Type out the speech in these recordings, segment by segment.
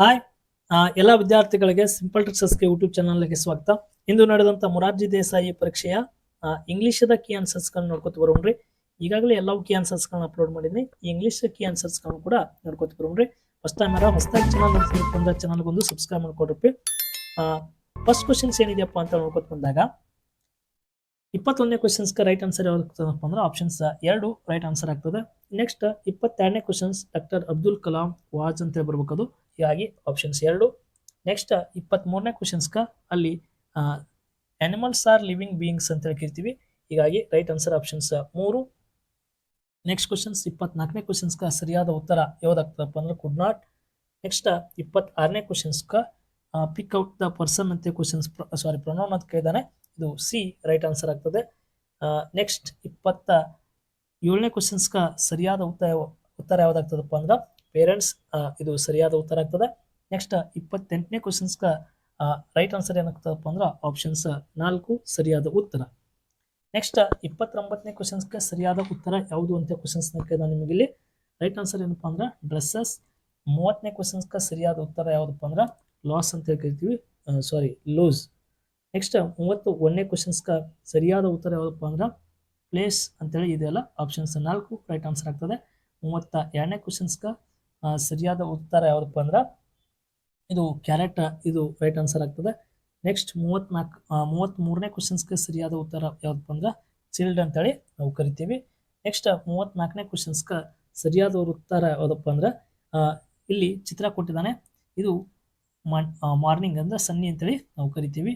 Hi ಎಲ್ಲ ವಿದ್ಯಾರ್ಥಿಗಳಿಗೆ simple ಟ್ರಿಕ್ಸಸ್ಗೆ YouTube ಚಾನಲ್ಗೆ ಸ್ವಾಗತ. ಇಂದು ನಡೆದಂತ ಮುರಾರ್ಜಿ ದೇಸಾಯಿ ಪರೀಕ್ಷೆಯ ಇಂಗ್ಲೀಷದ ಕೀ ಆನ್ಸರ್ಸ್ಗಳನ್ನ ನೋಡ್ಕೊತ ಬರೋಣ್ರಿ. ಈಗಾಗಲೇ ಎಲ್ಲವು ಕೀ ಆನ್ಸರ್ಸ್ಗಳನ್ನ ಅಪ್ಲೋಡ್ ಮಾಡಿದ್ನಿ. ಈ ಇಂಗ್ಲಿಷ್ ಕೀ ಆನ್ಸರ್ಸ್ಗಳನ್ನ ಕೂಡ ನೋಡ್ಕೊತ ಬರೋಣ್ರಿ. ಫಸ್ಟ್ ಟೈಮ್ ಯಾರ ಹೊಸದಾಗಿ ಚಾನಲ್ ನೋಡ್ಕೊಂಡು ಚಾನಲ್ಗೊಂದು ಸಬ್ಸ್ಕ್ರೈಬ್ ಮಾಡ್ಕೊಡ್ರಿ. ಫಸ್ಟ್ ಕ್ವಶನ್ಸ್ ಏನಿದೆಯಪ್ಪ ಅಂತ ನೋಡ್ಕೊತ ಬಂದಾಗ ಇಪ್ಪತ್ತೊಂದನೇ ಕ್ವಶನ್ಸ್ಗೆ ರೈಟ್ ಆನ್ಸರ್ ಯಾವ್ದಪ್ಪ ಅಂದ್ರೆ ಆಪ್ಷನ್ಸ್ ಎರಡು ರೈಟ್ ಆನ್ಸರ್ ಆಗ್ತದೆ. ನೆಕ್ಸ್ಟ್ ಇಪ್ಪತ್ತೆರಡನೇ questions doctor Abdul Kalam was ಅಂತ ಹೇಳಿ ಅದು ಹೀಗಾಗಿ ಆಪ್ಷನ್ಸ್ ಎರಡು. ನೆಕ್ಸ್ಟ್ ಇಪ್ಪತ್ತ್ ಮೂರನೇ ಕ್ವಶನ್ಸ್ಗ ಅಲ್ಲಿ ಆ್ಯನಿಮಲ್ಸ್ ಆರ್ ಲಿವಿಂಗ್ ಬೀಯಿಂಗ್ಸ್ ಅಂತ ಹೇಳಿ ಕರಿತೀವಿ. ಹೀಗಾಗಿ ರೈಟ್ ಆನ್ಸರ್ ಆಪ್ಷನ್ಸ್ ಮೂರು. ನೆಕ್ಸ್ಟ್ ಕ್ವಶನ್ಸ್ ಇಪ್ಪತ್ನಾಲ್ಕನೇ ಕ್ವಶನ್ಸ್ಗೆ ಸರಿಯಾದ ಉತ್ತರ ಯಾವುದಾಗ್ತದಪ್ಪ ಅಂದ್ರೆ ಕುಡ್ ನಾಟ್ ನೆಕ್ಸ್ಟ್ ಇಪ್ಪತ್ತಾರನೇ ಕ್ವಶನ್ಸ್ಗೆ ಪಿಕ್ ಔಟ್ ದ ಪರ್ಸನ್ ಅಂತ ಕ್ವಶನ್ಸ್ ಸಾರಿ ಪ್ರೊನೌನ್ ಅಂತ ಕೇಳಿದಾನೆ ಇದು ಸಿ ರೈಟ್ ಆನ್ಸರ್ ಆಗ್ತದೆ. ನೆಕ್ಸ್ಟ್ ಇಪ್ಪತ್ತ ಏಳನೇ ಕ್ವಶನ್ಸ್ಗ ಸರಿಯಾದ ಉತ್ತರ ಉತ್ತರ ಯಾವ್ದಾಗ್ತದಪ್ಪ ಅಂದ್ರೆ ಪೇರೆಂಟ್ಸ್ ಇದು ಸರಿಯಾದ ಉತ್ತರ ಆಗ್ತದೆ. ನೆಕ್ಸ್ಟ್ ಇಪ್ಪತ್ತೆಂಟನೇ ಕ್ವಶನ್ಸ್ಗ ರೈಟ್ ಆನ್ಸರ್ ಏನಾಗ್ತದಪ್ಪ ಅಂದ್ರೆ ಆಪ್ಷನ್ಸ್ ನಾಲ್ಕು ಸರಿಯಾದ ಉತ್ತರ. ನೆಕ್ಸ್ಟ್ ಇಪ್ಪತ್ತೊಂಬತ್ತನೇ ಕ್ವಶನ್ಸ್ಗೆ ಸರಿಯಾದ ಉತ್ತರ ಯಾವುದು ಅಂತ ಕ್ವಶನ್ಸ್ ಕೇಳಿದ ನಿಮಗೆ ಇಲ್ಲಿ. ರೈಟ್ ಆನ್ಸರ್ ಏನಪ್ಪ ಅಂದ್ರೆ ಡ್ರೆಸ್ಸಸ್ ಮೂವತ್ತನೇ ಕ್ವಶನ್ಸ್ಗೆ ಸರಿಯಾದ ಉತ್ತರ ಯಾವುದಪ್ಪ ಅಂದ್ರೆ ಲಾಸ್ ಅಂತ ಹೇಳ್ತೀವಿ ಸಾರಿ ಲೂಸ್ ನೆಕ್ಸ್ಟ್ ಮೂವತ್ತು ಒಂದನೇ ಕ್ವಶನ್ಸ್ಗೆ ಸರಿಯಾದ ಉತ್ತರ ಯಾವುದಪ್ಪ ಅಂದ್ರೆ ಪ್ಲೇಸ್ ಅಂತೇಳಿ ಇದೆಯಲ್ಲ ಆಪ್ಷನ್ಸ್ ನಾಲ್ಕು ರೈಟ್ ಆನ್ಸರ್ ಆಗ್ತದೆ. ಮೂವತ್ತ ಎರಡನೇ ಕ್ವಶನ್ಸ್ಗೆ ಸರಿಯಾದ ಉತ್ತರ ಯಾವುದಪ್ಪ ಅಂದ್ರೆ ಇದು ಕ್ಯಾರೆಟ್ ಇದು ರೈಟ್ ಆನ್ಸರ್ ಆಗ್ತದೆ. ನೆಕ್ಸ್ಟ್ ಮೂವತ್ನಾಲ್ಕು ಮೂವತ್ತ್ಮೂರನೇ ಕ್ವಶನ್ಸ್ಗೆ ಸರಿಯಾದ ಉತ್ತರ ಯಾವುದಪ್ಪ ಅಂದ್ರೆ ಚಿಲ್ಡ್ ಅಂತೇಳಿ ನಾವು ಕರಿತೀವಿ. ನೆಕ್ಸ್ಟ್ ಮೂವತ್ನಾಲ್ಕನೇ ಕ್ವಶನ್ಸ್ಗೆ ಸರಿಯಾದ ಉತ್ತರ ಯಾವುದಪ್ಪ ಅಂದ್ರೆ ಇಲ್ಲಿ ಚಿತ್ರ ಕೊಟ್ಟಿದ್ದಾನೆ. ಇದು ಮಾರ್ನಿಂಗ್ ಅಂದ್ರೆ ಸನ್ನಿ ಅಂತೇಳಿ ನಾವು ಕರಿತೀವಿ.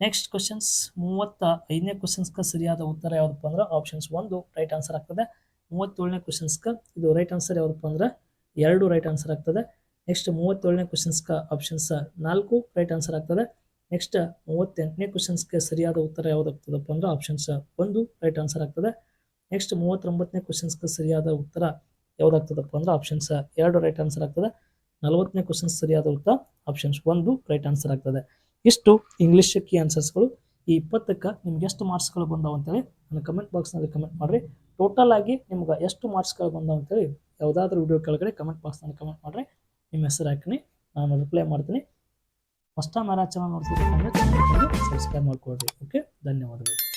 ನೆಕ್ಸ್ಟ್ ಕ್ವಶನ್ಸ್ ಮೂವತ್ತ ಐದನೇ ಕ್ವಶನ್ಸ್ಗೆ ಸರಿಯಾದ ಉತ್ತರ ಯಾವುದಪ್ಪ ಅಂದ್ರೆ ಆಪ್ಷನ್ಸ್ ಒಂದು ರೈಟ್ ಆನ್ಸರ್ ಆಗ್ತದೆ. ಮೂವತ್ತೇಳನೇ ಕ್ವಶನ್ಸ್ಗೆ ಇದು ರೈಟ್ ಆನ್ಸರ್ ಯಾವುದಪ್ಪ ಅಂದ್ರೆ ಎರಡು ರೈಟ್ ಆನ್ಸರ್ ಆಗ್ತದೆ. ನೆಕ್ಸ್ಟ್ ಮೂವತ್ತೇಳನೇ ಕ್ವಶನ್ಸ್ಗೆ ಆಪ್ಷನ್ಸ್ ನಾಲ್ಕು ರೈಟ್ ಆನ್ಸರ್ ಆಗ್ತದೆ. ನೆಕ್ಸ್ಟ್ ಮೂವತ್ತೆಂಟನೇ ಕ್ವಶನ್ಸ್ಗೆ ಸರಿಯಾದ ಉತ್ತರ ಯಾವುದಾಗ್ತದಪ್ಪ ಅಂದ್ರೆ ಆಪ್ಷನ್ಸ್ ಒಂದು ರೈಟ್ ಆನ್ಸರ್ ಆಗ್ತದೆ. ನೆಕ್ಸ್ಟ್ ಮೂವತ್ತೊಂಬತ್ತನೇ ಕ್ವಶನ್ಸ್ಗೆ ಸರಿಯಾದ ಉತ್ತರ ಯಾವುದಾಗ್ತದಪ್ಪ ಅಂದ್ರೆ ಆಪ್ಷನ್ಸ್ ಎರಡು ರೈಟ್ ಆನ್ಸರ್ ಆಗ್ತದೆ. ನಲವತ್ತನೇ ಕ್ವಶನ್ಸ್ ಸರಿಯಾದ ಉತ್ತರ ಆಪ್ಷನ್ಸ್ ಒಂದು ರೈಟ್ ಆನ್ಸರ್ ಆಗ್ತದೆ. ಇಷ್ಟು ಇಂಗ್ಲಿಷ್ ಕೀ ಆನ್ಸರ್ಸ್ಗಳು ಈ ಇಪ್ಪತ್ತಕ್ಕೆ ನಿಮ್ಗೆ ಎಷ್ಟು ಮಾರ್ಕ್ಸ್ಗಳು ಬಂದವು ಅಂತೇಳಿ ನನ್ನ ಕಮೆಂಟ್ ಬಾಕ್ಸ್ನಲ್ಲಿ ಕಮೆಂಟ್ ಮಾಡಿರಿ. ಟೋಟಲ್ ಆಗಿ ನಿಮ್ಗೆ ಎಷ್ಟು ಮಾರ್ಕ್ಸ್ಗಳು ಬಂದವು ಅಂತೇಳಿ ಯಾವುದಾದ್ರೂ ವಿಡಿಯೋ ಕೆಳಗಡೆ ಕಮೆಂಟ್ ಬಾಕ್ಸ್ನಲ್ಲಿ ಕಮೆಂಟ್ ಮಾಡಿರಿ. ನಿಮ್ಮ ಹೆಸರು ಹಾಕಿನಿ ನಾನು ರಿಪ್ಲೈ ಮಾಡ್ತೀನಿ. ಫಸ್ಟ್ ಟೈಮ್ ಯಾರು ಚಾನಲ್ ನೋಡ್ತಿದ್ರೆ ಸಬ್ಸ್ಕ್ರೈಬ್ ಮಾಡ್ಕೊಳ್ರಿ ಓಕೆ ಧನ್ಯವಾದಗಳು.